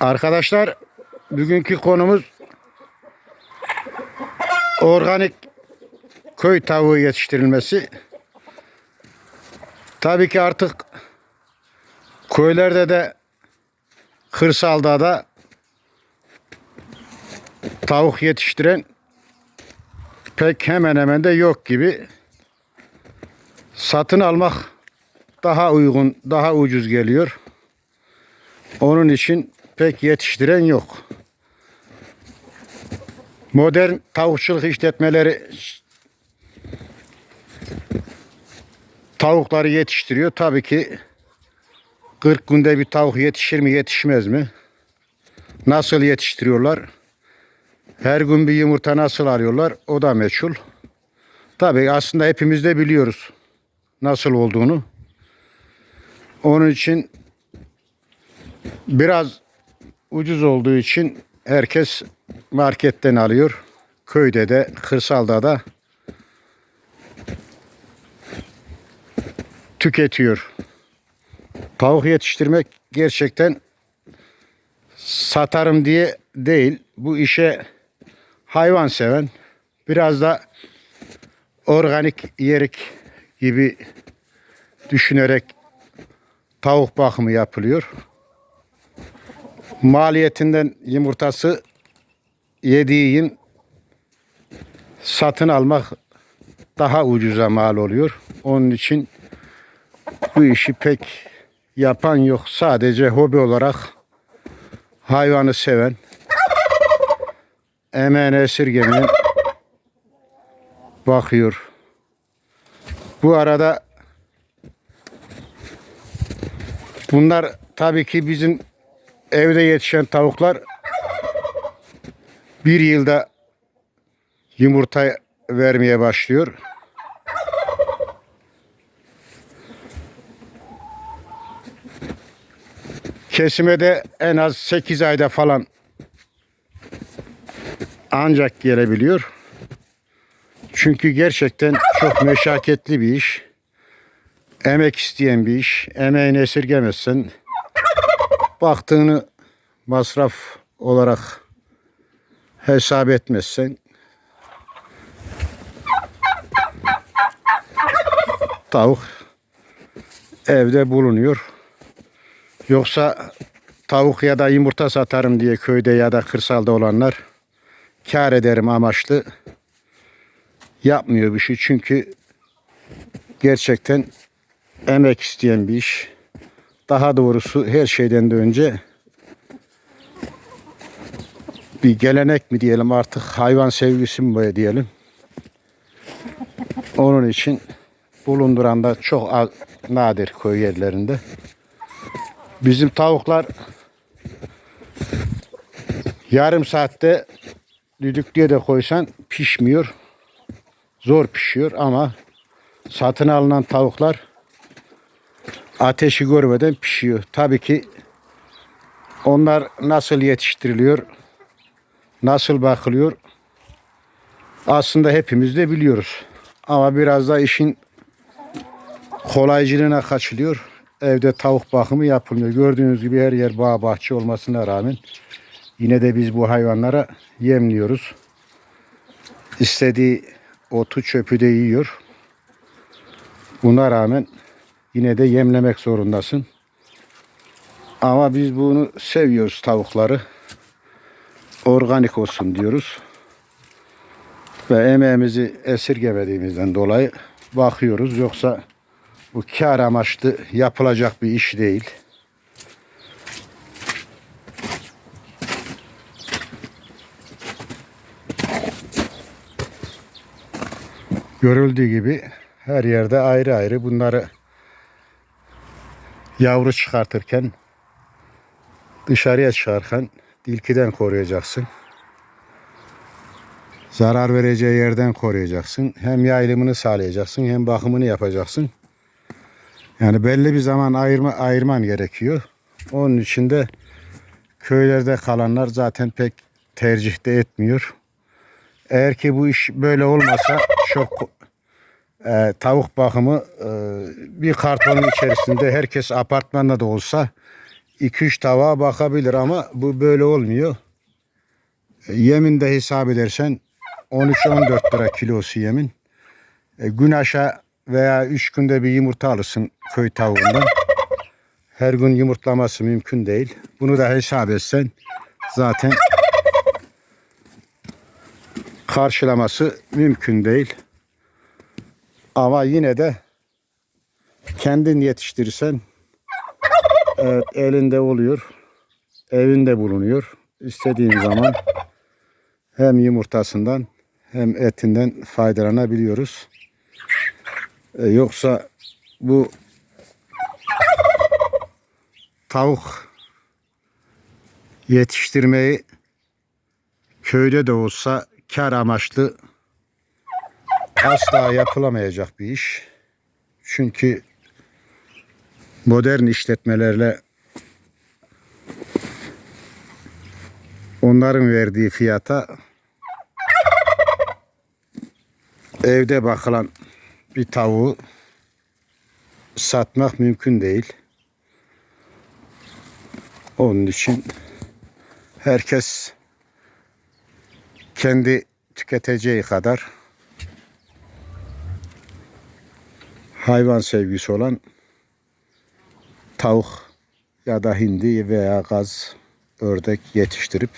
Arkadaşlar bugünkü konumuz organik köy tavuğu yetiştirilmesi. Tabii ki artık köylerde de kırsalda da tavuk yetiştiren pek hemen hemen de yok gibi. Satın almak daha uygun, daha ucuz geliyor. Onun için pek yetiştiren yok. Modern tavukçuluk işletmeleri tavukları yetiştiriyor. Tabii ki 40 günde bir tavuk yetişir mi yetişmez mi? Nasıl yetiştiriyorlar? Her gün bir yumurta nasıl alıyorlar? O da meçhul. Tabii aslında hepimiz de biliyoruz nasıl olduğunu. Onun için biraz ucuz olduğu için herkes marketten alıyor. Köyde de, kırsalda da tüketiyor. Tavuk yetiştirmek gerçekten satarım diye değil. Bu işe hayvan seven, biraz da organik yerik gibi düşünerek tavuk bakımı yapılıyor. Maliyetinden yumurtası yediğin satın almak daha ucuza mal oluyor. Onun için bu işi pek yapan yok. Sadece hobi olarak hayvanı seven, emeğini esirgemeyen bakıyor. Bu arada bunlar tabii ki bizim evde yetişen tavuklar bir yılda yumurta vermeye başlıyor. Kesime de en az 8 ayda falan ancak gelebiliyor. Çünkü gerçekten çok meşakkatli bir iş. Emek isteyen bir iş. Emeğini esirgemezsen baktığını masraf olarak hesap etmezsen tavuk evde bulunuyor. Yoksa tavuk ya da yumurta satarım diye köyde ya da kırsalda olanlar kar ederim amaçlı yapmıyor bir şey. Çünkü gerçekten emek isteyen bir iş. Daha doğrusu her şeyden de önce bir gelenek mi diyelim artık hayvan sevgisi mi diyelim. Onun için bulunduran da çok az, nadir köy yerlerinde. Bizim tavuklar yarım saatte düdüklüye de koysan pişmiyor. Zor pişiyor ama satın alınan tavuklar ateşi görmeden pişiyor. Tabii ki onlar nasıl yetiştiriliyor, nasıl bakılıyor aslında hepimiz de biliyoruz. Ama biraz da işin kolaycılığına kaçılıyor. Evde tavuk bakımı yapılmıyor. Gördüğünüz gibi her yer bağ bahçe olmasına rağmen yine de biz bu hayvanlara yemliyoruz. İstediği otu çöpü de yiyor. Buna rağmen yine de yemlemek zorundasın. Ama biz bunu seviyoruz tavukları. Organik olsun diyoruz. Ve emeğimizi esirgemediğimizden dolayı bakıyoruz. Yoksa bu kar amaçlı yapılacak bir iş değil. Görüldüğü gibi her yerde ayrı ayrı bunları yavru çıkartırken dışarıya çıkarken dilkiden koruyacaksın. Zarar vereceği yerden koruyacaksın. Hem yayılımını sağlayacaksın hem bakımını yapacaksın. Yani belli bir zaman ayırma, ayırman gerekiyor. Onun için de köylerde kalanlar zaten pek tercih de etmiyor. Eğer ki bu iş böyle olmasa çok e, tavuk bakımı e, bir kartonun içerisinde herkes apartmanda da olsa 2-3 tavuğa bakabilir ama bu böyle olmuyor. E, Yemin de hesap edersen 13-14 lira kilosu yemin. E, gün aşağı veya 3 günde bir yumurta alırsın köy tavuğundan. Her gün yumurtlaması mümkün değil. Bunu da hesap etsen zaten karşılaması mümkün değil. Ama yine de kendin yetiştirirsen evet, elinde oluyor. Evinde bulunuyor. İstediğin zaman hem yumurtasından hem etinden faydalanabiliyoruz. E, yoksa bu tavuk yetiştirmeyi köyde de olsa kar amaçlı asla yapılamayacak bir iş. Çünkü modern işletmelerle onların verdiği fiyata evde bakılan bir tavuğu satmak mümkün değil. Onun için herkes kendi tüketeceği kadar hayvan sevgisi olan tavuk ya da hindi veya gaz ördek yetiştirip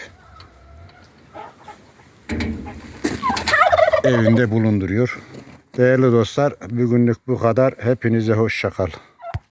evinde bulunduruyor. Değerli dostlar bugünlük bu kadar. Hepinize hoşça kal.